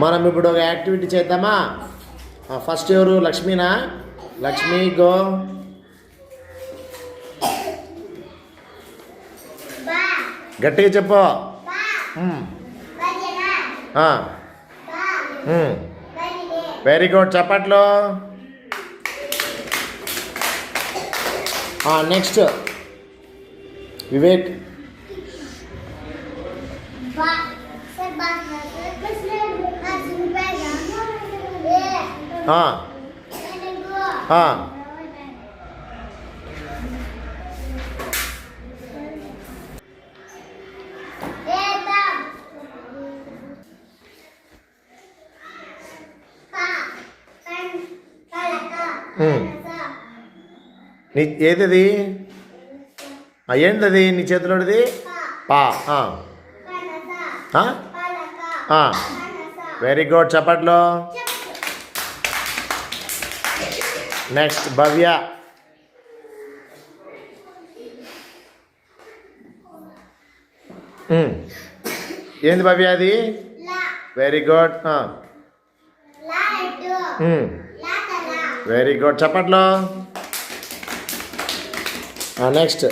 మనం ఇప్పుడు ఒక యాక్టివిటీ చేద్దామా ఫస్ట్ ఎవరు లక్ష్మీనా లక్ష్మీ గో గట్టిగా చెప్పు వెరీ గుడ్ చప్పట్లు నెక్స్ట్ వివేక్ నీ ఆ, ఏంటది నీ చేతిలోది పా. వెరీ గుడ్ చప్పట్లు. నెక్స్ట్ భవ్య. మ్. ఏంది భవ్య అది? వెరీ గుడ్ వెరీ గుడ్ చప్పట్లు. నెక్స్ట్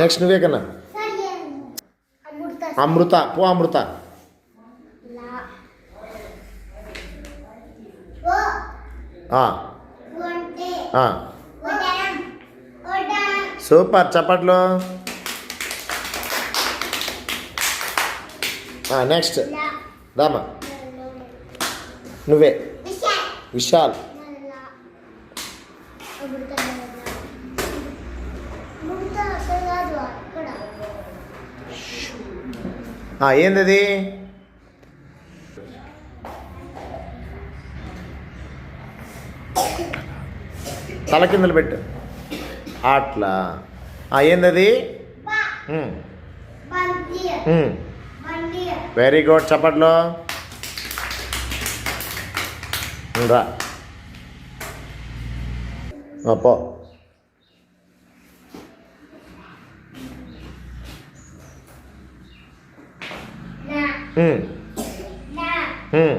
నెక్స్ట్ నువ్వే కన్నా. అమృత పో అమృత. సూపర్ చప్పట్లు. నెక్స్ట్ రామా. నువ్వే. విశాల్. విశాల్ ఏందది? తల కిందలు పెట్టు. అట్లా. ఏందది? వెరీ గుడ్ చప్పట్లో. రా. పో. నా. ఉమ్,